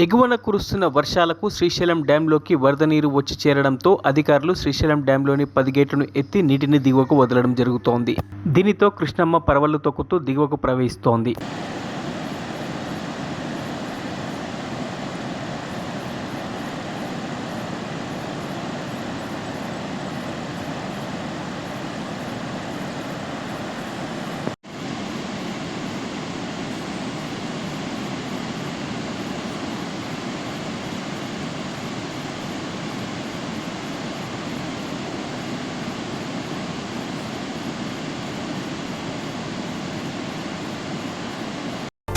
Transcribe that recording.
ఎగువన కురుస్తున్న వర్షాలకు శ్రీశైలం డ్యాంలోకి వరద నీరు వచ్చి చేరడంతో అధికారులు శ్రీశైలం డ్యాంలోని పది గేట్లను ఎత్తి నీటిని దిగువకు వదలడం జరుగుతోంది. దీనితో కృష్ణమ్మ పరవళ్ళు తొక్కుతూ దిగువకు ప్రవహిస్తోంది